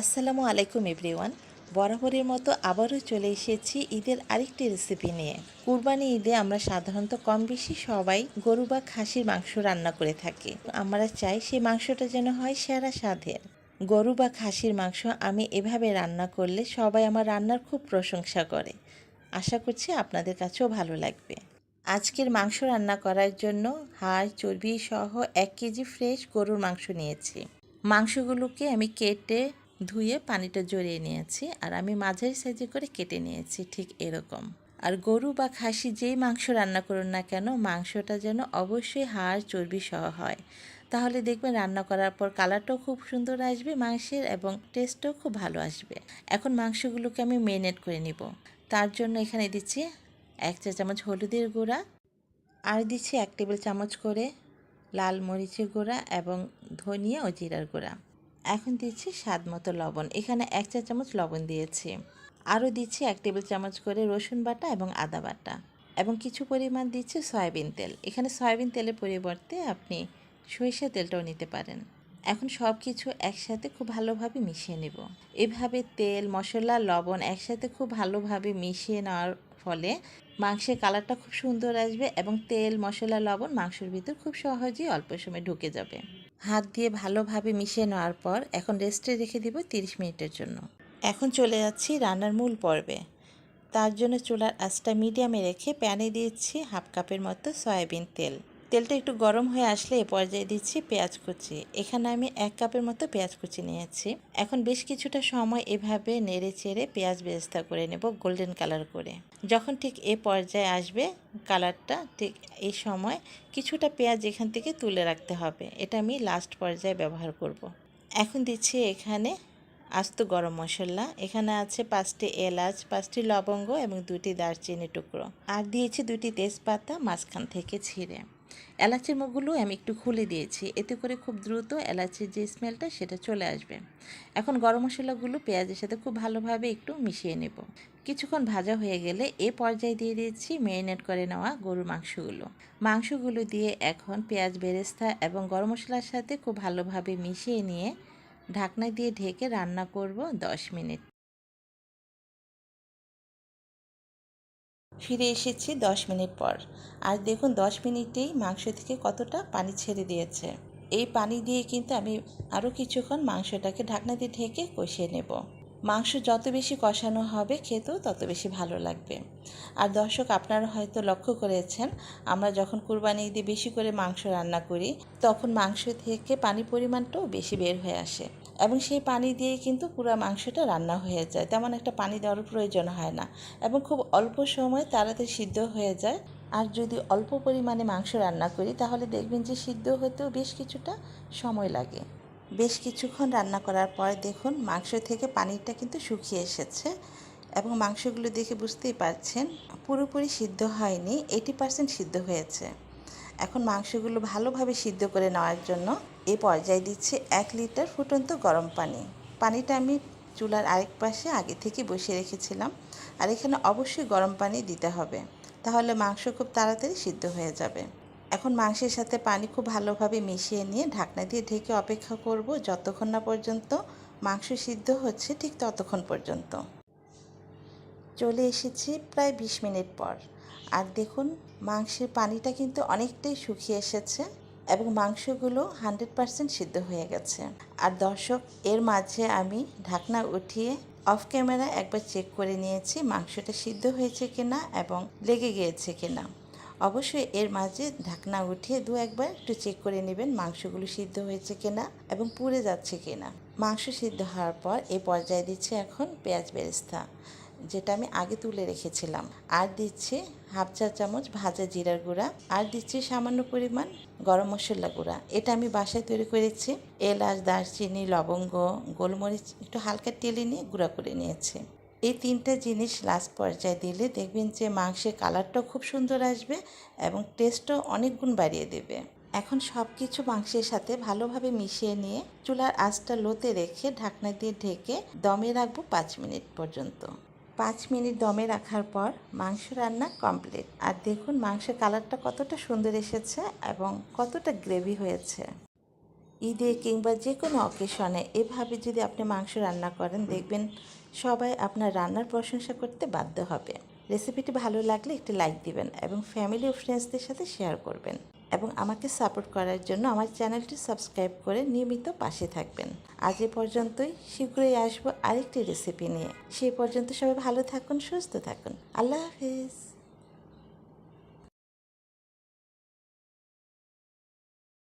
আসসালামু আলাইকুম এভরিওয়ান। বরাবরের মতো আবারও চলে এসেছি ঈদের আরেকটি রেসিপি নিয়ে। কুরবানি ঈদে আমরা সাধারণত কম বেশি সবাই গরু বা খাসির মাংস রান্না করে থাকি। আমরা চাই সেই মাংসটা যেন হয় সেরা স্বাদের। গরু বা খাসির মাংস আমি এভাবে রান্না করলে সবাই আমার রান্নার খুব প্রশংসা করে। আশা করছি আপনাদের কাছেও ভালো লাগবে। আজকের মাংস রান্না করার জন্য হাড়, চর্বি সহ এক কেজি ফ্রেশ গরুর মাংস নিয়েছি। মাংসগুলোকে আমি কেটে ধুয়ে পানিটা জড়িয়ে নিয়েছি আর আমি মাঝারি সাইজে করে কেটে নিয়েছি ঠিক এরকম। আর গরু বা খাসি যেই মাংস রান্না করুন না কেন, মাংসটা যেন অবশ্যই হাড় চর্বি সহ হয়। তাহলে দেখবেন রান্না করার পর কালারটাও খুব সুন্দর আসবে, মাংসের এবং টেস্টও খুব ভালো আসবে। এখন মাংসগুলোকে আমি মেরিনেট করে নিব। তার জন্য এখানে দিচ্ছি এক চা চামচ হলুদের গুঁড়া আর দিচ্ছি এক টেবিল চামচ করে লাল মরিচের গুঁড়া এবং ধনিয়া ও জিরার গুঁড়া। এখন দিচ্ছি স্বাদ মতো লবণ। এখানে এক চা চামচ লবণ দিয়েছি। আরও দিচ্ছি এক টেবিল চামচ করে রসুন বাটা এবং আদা বাটা। এবং কিছু পরিমাণ দিচ্ছি সয়াবিন তেল। এখানে সয়াবিন তেলের পরিবর্তে আপনি সরিষা তেলটাও নিতে পারেন। এখন সব কিছু একসাথে খুব ভালোভাবে মিশিয়ে নেব। এভাবে তেল, মশলা, লবণ একসাথে খুব ভালোভাবে মিশিয়ে নেওয়ার ফলে মাংসের কালারটা খুব সুন্দর আসবে এবং তেল, মশলা, লবণ মাংসের ভিতর খুব সহজেই অল্প সময় ঢুকে যাবে। হাত দিয়ে ভালোভাবে মিশিয়ে নেওয়ার পর এখন রেস্টে রেখে দিব তিরিশ মিনিটের জন্য। এখন চলে যাচ্ছি রান্নার মূল পর্বে। তার জন্য চুলার আঁচটা মিডিয়ামে রেখে প্যানে দিয়েছি হাফ কাপের মতো সয়াবিন তেল। তেলটা একটু গরম হয়ে আসলে এ পর্যায়ে দিচ্ছি পেঁয়াজ কুচি। এখানে আমি এক কাপের মতো পেঁয়াজ কুচি নিয়েছি। এখন বেশ কিছুটা সময় এভাবে নেড়ে চেড়ে পেঁয়াজ বেরেস্তা করে নেব গোল্ডেন কালার করে। যখন ঠিক এ পর্যায়ে আসবে কালারটা, ঠিক এই সময় কিছুটা পেঁয়াজ এখান থেকে তুলে রাখতে হবে। এটা আমি লাস্ট পর্যায়ে ব্যবহার করব। এখন দিচ্ছি এখানে আস্ত গরম মশলা। এখানে আছে পাঁচটি এলাচ, পাঁচটি লবঙ্গ এবং দুটি দারচিনি টুকরো। আর দিয়েছি দুটি তেজপাতা মাঝখান থেকে ছিঁড়ে। এলাচের মুখগুলো আমি একটু খুলে দিয়েছি। এতে করে খুব দ্রুত এলাচের যে স্মেলটা সেটা চলে আসবে। এখন গরম মশলাগুলো পেঁয়াজের সাথে খুব ভালোভাবে একটু মিশিয়ে নেব। কিছুক্ষণ ভাজা হয়ে গেলে এ পর্যায়ে দিয়ে দিয়েছি ম্যারিনেট করে নেওয়া গরুর মাংসগুলো। মাংসগুলো দিয়ে এখন পেঁয়াজ বেরেস্তা এবং গরম মশলার সাথে খুব ভালোভাবে মিশিয়ে নিয়ে ঢাকনা দিয়ে ঢেকে রান্না করব দশ মিনিট। ফিরে এসেছি দশ মিনিট পর। আর দেখুন, দশ মিনিটেই মাংস থেকে কতটা পানি ছেড়ে দিয়েছে। এই পানি দিয়ে কিন্তু আমি আরও কিছুক্ষণ মাংসটাকে ঢাকনা দিয়ে ঢেকে কষিয়ে নেব। মাংস যত বেশি কষানো হবে, খেতেও তত বেশি ভালো লাগবে। আর দর্শক, আপনারা হয়তো লক্ষ্য করেছেন, আমরা যখন কুরবানি ঈদে বেশি করে মাংস রান্না করি, তখন মাংস থেকে পানি পরিমাণটাও বেশি বের হয়ে আসে। এবং সেই পানি দিয়ে কিন্তু পুরো মাংসটা রান্না হয়ে যায়। তেমন একটা পানি দেওয়ার প্রয়োজন হয় না এবং খুব অল্প সময় তাড়াতাড়ি সিদ্ধ হয়ে যায়। আর যদি অল্প পরিমাণে মাংস রান্না করি, তাহলে দেখবেন যে সিদ্ধ হতেও বেশ কিছুটা সময় লাগে। বেশ কিছুক্ষণ রান্না করার পর দেখুন মাংস থেকে পানিটা কিন্তু শুকিয়ে এসেছে এবং মাংসগুলো দেখে বুঝতেই পারছেন পুরোপুরি সিদ্ধ হয়নি এইটি পার্সেন্ট সিদ্ধ হয়েছে। এখন মাংসগুলো ভালোভাবে সিদ্ধ করে নেওয়ার জন্য এ পর্যায়ে দিচ্ছি এক লিটার ফুটন্ত গরম পানি। পানিটা আমি চুলার আরেক পাশে আগে থেকে বসিয়ে রেখেছিলাম। আর এখানে অবশ্যই গরম পানি দিতে হবে। তাহলে মাংস খুব তাড়াতাড়ি সিদ্ধ হয়ে যাবে। এখন মাংসের সাথে পানি খুব ভালোভাবে মিশিয়ে নিয়ে ঢাকনা দিয়ে ঢেকে অপেক্ষা করব যতক্ষণ না পর্যন্ত মাংস সিদ্ধ হচ্ছে ঠিক ততক্ষণ পর্যন্ত। চলে এসেছি প্রায় বিশ মিনিট পর। আর দেখুন, মাংসের পানিটা কিন্তু অনেকটাই শুকিয়ে এসেছে এবং মাংসগুলো হান্ড্রেড পারসেন্ট সিদ্ধ হয়ে গেছে। আর দর্শক, এর মাঝে আমি ঢাকনা উঠিয়ে অফ ক্যামেরা একবার চেক করে নিয়েছি মাংসটা সিদ্ধ হয়েছে কিনা এবং লেগে গিয়েছে কিনা। অবশ্যই এর মাঝে ঢাকনা উঠিয়ে দু একবার একটু চেক করে নেবেন মাংসগুলো সিদ্ধ হয়েছে কিনা এবং পুড়ে যাচ্ছে কিনা। মাংস সিদ্ধ হওয়ার পর এ পর্যায়ে দিচ্ছে এখন পেঁয়াজ বেরেস্তা। যেটা আমি আগে তুলে রেখেছিলাম। আর দিচ্ছি হাফ চা চামচ ভাজা জিরার গুঁড়া। আর দিচ্ছি সামান্য পরিমাণ গরম মশলা গুঁড়া। এটা আমি বাসায় তৈরি করেছি। এলাচ, দারচিনি, লবঙ্গ, গোলমরিচ একটু হালকা তেলে নিয়ে গুঁড়া করে নিয়েছি। এই তিনটা জিনিস লাস্ট পর্যায়ে দিলে দেখবেন যে মাংসের কালারটাও খুব সুন্দর আসবে এবং টেস্টও অনেক গুণ বাড়িয়ে দেবে। এখন সব কিছু মাংসের সাথে ভালোভাবে মিশিয়ে নিয়ে চুলার আঁচটা লোতে রেখে ঢাকনা দিয়ে ঢেকে দমে রাখব পাঁচ মিনিট পর্যন্ত। পাঁচ মিনিট দমে রাখার পর মাংস রান্না কমপ্লিট। আর দেখুন, মাংসের কালারটা কতটা সুন্দর এসেছে এবং কতটা গ্রেভি হয়েছে। ঈদে কিংবা যে কোনো অকেশনে এভাবে যদি আপনি মাংস রান্না করেন, দেখবেন সবাই আপনার রান্নার প্রশংসা করতে বাধ্য হবে। রেসিপিটি ভালো লাগলে একটি লাইক দিবেন এবং ফ্যামিলি ও ফ্রেন্ডসদের সাথে শেয়ার করবেন। এবং আমাকে সাপোর্ট করার জন্য আমার চ্যানেলটি সাবস্ক্রাইব করে নিয়মিত পাশে থাকবেন। আজ এ পর্যন্তই। শীঘ্রই আসব আরেকটি রেসিপি নিয়ে। সেই পর্যন্ত সবাই ভালো থাকুন, সুস্থ থাকুন। আল্লাহ হাফিজ।